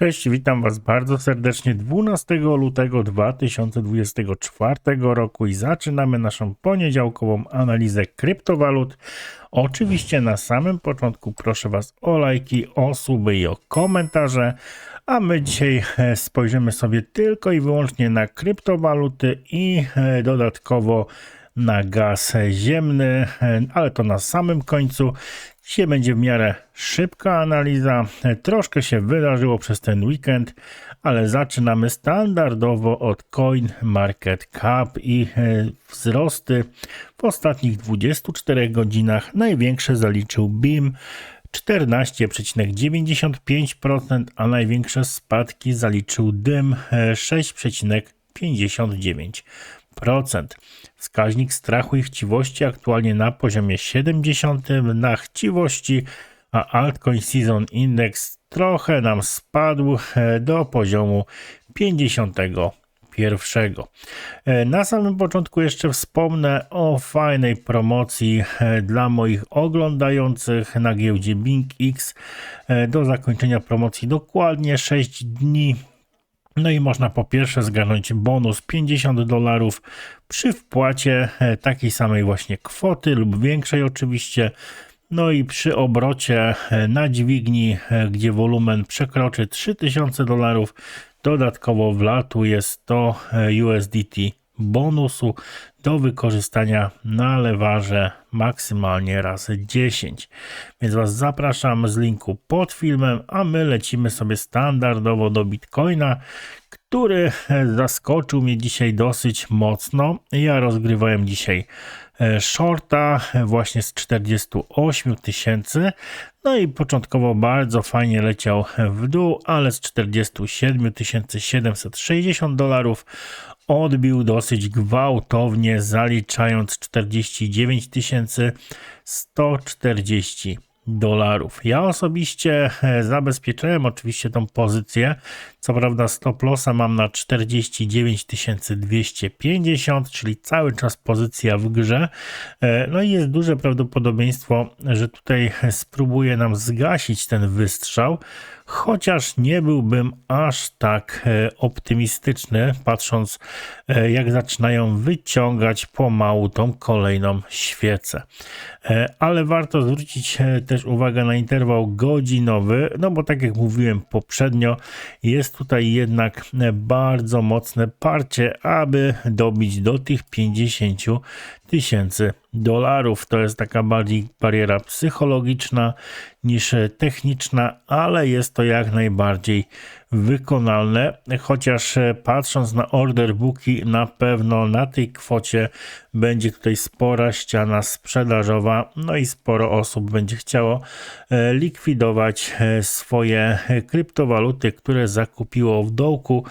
Cześć, witam Was bardzo serdecznie 12 lutego 2024 roku i zaczynamy naszą poniedziałkową analizę kryptowalut. Oczywiście na samym początku proszę Was o lajki, o suby i o komentarze, a my dzisiaj e, spojrzymy sobie tylko i wyłącznie na kryptowaluty i e, dodatkowo na gaz ziemny, e, ale to na samym końcu. Dzisiaj będzie w miarę szybka analiza. E, Troszkę się wydarzyło przez ten weekend, ale zaczynamy standardowo od Coin Market Cap i e, wzrosty w ostatnich 24 godzinach. Największe zaliczył BIM 14,95%, a największe spadki zaliczył DYM 6,59%. Wskaźnik strachu i chciwości aktualnie na poziomie 70 na chciwości, a altcoin season index trochę nam spadł e, do poziomu 51. E, Na samym początku jeszcze wspomnę o fajnej promocji e, dla moich oglądających na giełdzie BingX. Do zakończenia promocji dokładnie 6 dni. No i można po pierwsze zgarnąć bonus 50 dolarów przy wpłacie e, takiej samej właśnie kwoty lub większej oczywiście. No i przy obrocie e, na dźwigni, e, gdzie wolumen przekroczy 3000 dolarów, dodatkowo wlatuje 100 USDT bonusu do wykorzystania na lewarze maksymalnie razy 10. Więc Was zapraszam z linku pod filmem, a my lecimy sobie standardowo do Bitcoina, który zaskoczył mnie dzisiaj dosyć mocno. Ja rozgrywałem dzisiaj e, shorta właśnie z 48 tysięcy. No i początkowo bardzo fajnie leciał w dół, ale z 47 760 dolarów odbił dosyć gwałtownie, zaliczając 49 140 dolarów. Ja osobiście e, zabezpieczyłem oczywiście tą pozycję. Co prawda stop lossa mam na 49 250, czyli cały czas pozycja w grze. E, no i jest duże prawdopodobieństwo, że tutaj spróbuje nam zgasić ten wystrzał chociaż nie byłbym aż tak e, optymistyczny, patrząc jak zaczynają wyciągać pomału tą kolejną świecę. Ale warto zwrócić też uwagę na interwał godzinowy, no bo tak jak mówiłem poprzednio, jest tutaj jednak bardzo mocne parcie, aby dobić do tych 50 tysięcy dolarów. To jest taka bardziej bariera psychologiczna niż techniczna, ale jest to jak najbardziej wykonalne. Chociaż patrząc na order booki, na pewno na tej kwocie będzie tutaj spora ściana sprzedażowa, no i sporo osób będzie chciało e, likwidować e, swoje kryptowaluty, które zakupiło w dołku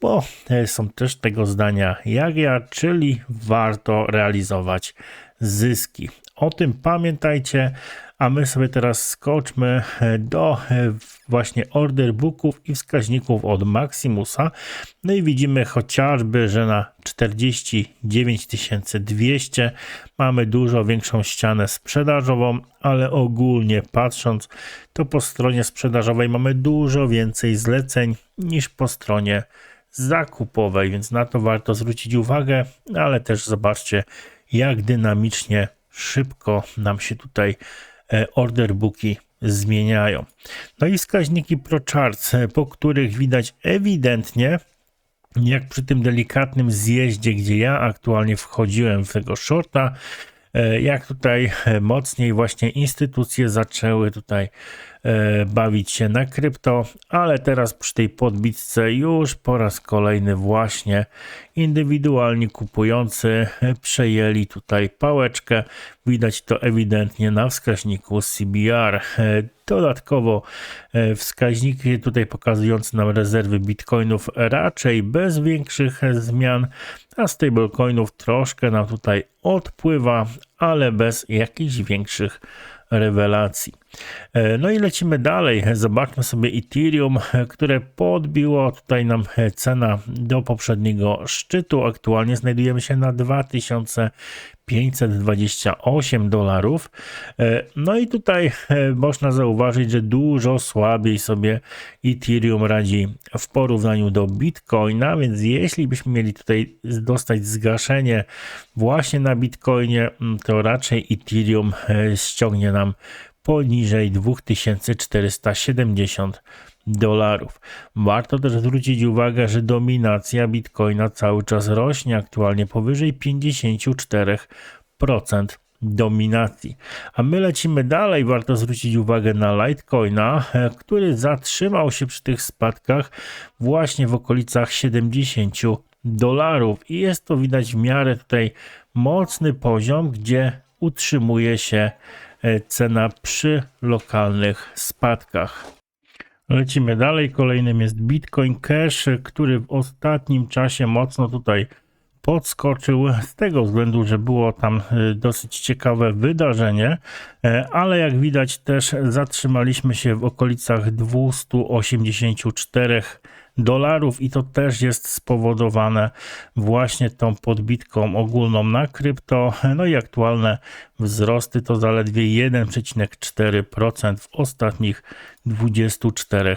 bo są też tego zdania jak ja, czyli warto realizować zyski. O tym pamiętajcie, a my sobie teraz skoczmy do właśnie order booków i wskaźników od Maximusa. No i widzimy chociażby, że na 49 200 mamy dużo większą ścianę sprzedażową, ale ogólnie patrząc, to po stronie sprzedażowej mamy dużo więcej zleceń niż po stronie zakupowej, więc na to warto zwrócić uwagę, ale też zobaczcie, jak dynamicznie, szybko nam się tutaj e, order booki zmieniają. No i wskaźniki ProCharts, e, po których widać ewidentnie, jak przy tym delikatnym zjeździe, gdzie ja aktualnie wchodziłem w tego shorta, e, jak tutaj mocniej właśnie instytucje zaczęły tutaj bawić się na krypto, ale teraz przy tej podbitce już po raz kolejny właśnie indywidualni kupujący przejęli tutaj pałeczkę. Widać to ewidentnie na wskaźniku CBR. E, dodatkowo e, wskaźniki tutaj pokazujące nam rezerwy bitcoinów raczej bez większych zmian, a stablecoinów troszkę nam tutaj odpływa, ale bez jakichś większych rewelacji. E, No i lecimy dalej. Zobaczmy sobie Ethereum, e, które podbiło tutaj nam e, cena do poprzedniego szczytu. Aktualnie znajdujemy się na 2528 dolarów. No i tutaj można zauważyć, że dużo słabiej sobie Ethereum radzi w porównaniu do Bitcoina, więc jeśli byśmy mieli tutaj dostać zgaszenie właśnie na Bitcoinie, to raczej Ethereum ściągnie nam poniżej 2470 dolarów. Warto też zwrócić uwagę, że dominacja Bitcoina cały czas rośnie, aktualnie powyżej 54% dominacji. A my lecimy dalej. Warto zwrócić uwagę na Litecoina, który zatrzymał się przy tych spadkach właśnie w okolicach 70 dolarów i jest to widać w miarę tutaj mocny poziom, gdzie utrzymuje się cena przy lokalnych spadkach. Lecimy dalej. Kolejnym jest Bitcoin Cash, który w ostatnim czasie mocno tutaj podskoczył z tego względu, że było tam e, dosyć ciekawe wydarzenie, e, ale jak widać też zatrzymaliśmy się w okolicach 284 dolarów i to też jest spowodowane właśnie tą podbitką ogólną na krypto. No i aktualne wzrosty to zaledwie 1,4% w ostatnich 24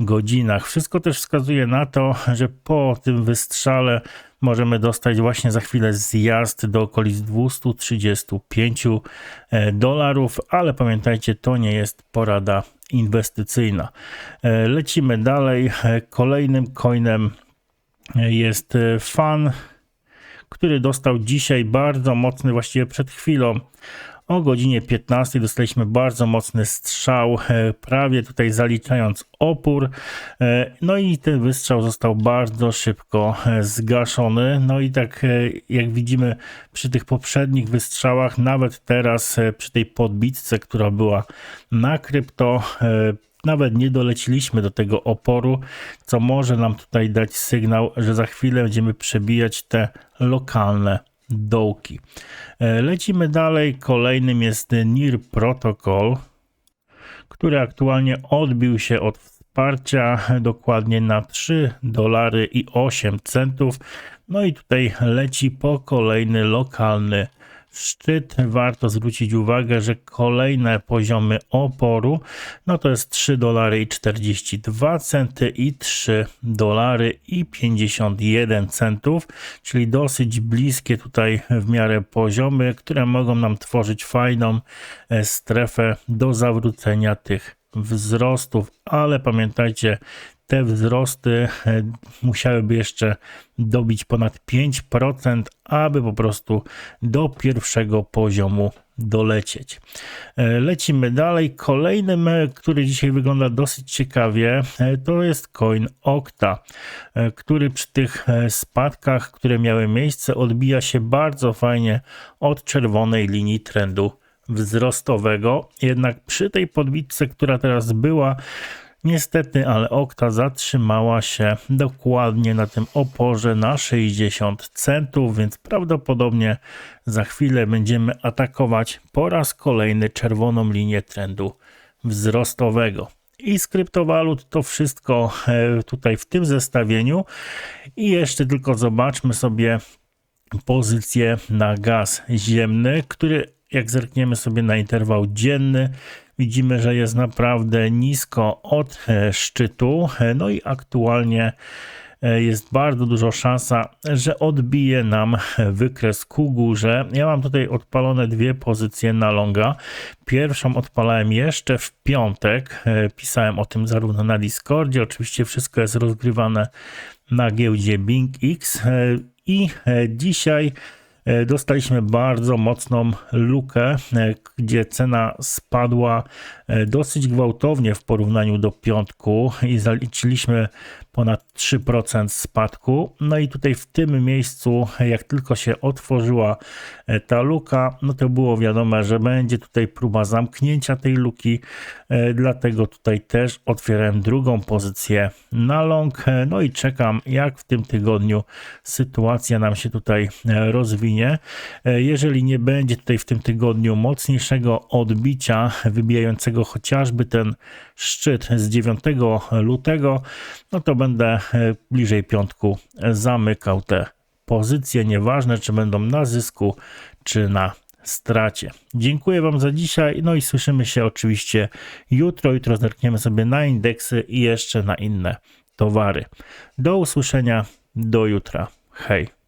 godzinach. Wszystko też wskazuje na to, że po tym wystrzale możemy dostać właśnie za chwilę zjazd do okolic 235 e, dolarów, ale pamiętajcie, to nie jest porada inwestycyjna. E, lecimy dalej. E, kolejnym coinem jest fan, który dostał dzisiaj bardzo mocny, właściwie przed chwilą, o godzinie 15 dostaliśmy bardzo mocny strzał, e, prawie tutaj zaliczając opór. E, no i ten wystrzał został bardzo szybko e, zgaszony. No i tak jak widzimy przy tych poprzednich wystrzałach, nawet teraz przy tej podbitce, która była na krypto, nawet nie doleciliśmy do tego oporu, co może nam tutaj dać sygnał, że za chwilę będziemy przebijać te lokalne dołki. E, lecimy dalej. Kolejnym jest NIR Protocol, który aktualnie odbił się od wsparcia dokładnie na 3 dolary i 8 centów. No i tutaj leci po kolejny lokalny szczyt. Warto zwrócić uwagę, że kolejne poziomy oporu no to jest 3 dolary i 42 centy i 3 dolary i 51 centów, czyli dosyć bliskie tutaj w miarę poziomy, które mogą nam tworzyć fajną e, strefę do zawrócenia tych wzrostów, ale pamiętajcie, te wzrosty e, musiałyby jeszcze dobić ponad 5%, aby po prostu do pierwszego poziomu dolecieć. E, lecimy dalej. Kolejnym, e, który dzisiaj wygląda dosyć ciekawie, to jest coin Okta, który przy tych spadkach, które miały miejsce, odbija się bardzo fajnie od czerwonej linii trendu wzrostowego. Jednak przy tej podbitce, która teraz była, Niestety, ale Okta zatrzymała się dokładnie na tym oporze na 60 centów, więc prawdopodobnie za chwilę będziemy atakować po raz kolejny czerwoną linię trendu wzrostowego. I z kryptowalut to wszystko e, tutaj w tym zestawieniu. I jeszcze tylko zobaczmy sobie pozycję na gaz ziemny, który jak zerkniemy sobie na interwał dzienny, widzimy, że jest naprawdę nisko od e, szczytu. E, no i aktualnie e, jest bardzo dużo szansa, że odbije nam wykres ku górze. Ja mam tutaj odpalone dwie pozycje na longa. Pierwszą odpalałem jeszcze w piątek. Pisałem o tym zarówno na Discordzie. Oczywiście wszystko jest rozgrywane na giełdzie BingX i dzisiaj dostaliśmy bardzo mocną lukę, e, gdzie cena spadła e, dosyć gwałtownie w porównaniu do piątku i zaliczyliśmy ponad 3% spadku. No i tutaj w tym miejscu, jak tylko się otworzyła e, ta luka, no to było wiadome, że będzie tutaj próba zamknięcia tej luki, e, dlatego tutaj też otwierałem drugą pozycję na long, e, no i czekam jak w tym tygodniu sytuacja nam się tutaj rozwinie E, Jeżeli nie będzie tutaj w tym tygodniu mocniejszego odbicia, wybijającego chociażby ten szczyt z 9 lutego, no to będę e, bliżej piątku zamykał te pozycje, nieważne czy będą na zysku, czy na stracie. Dziękuję Wam za dzisiaj, no i słyszymy się oczywiście jutro. Jutro zerkniemy sobie na indeksy i jeszcze na inne towary. Do usłyszenia, do jutra. Hej.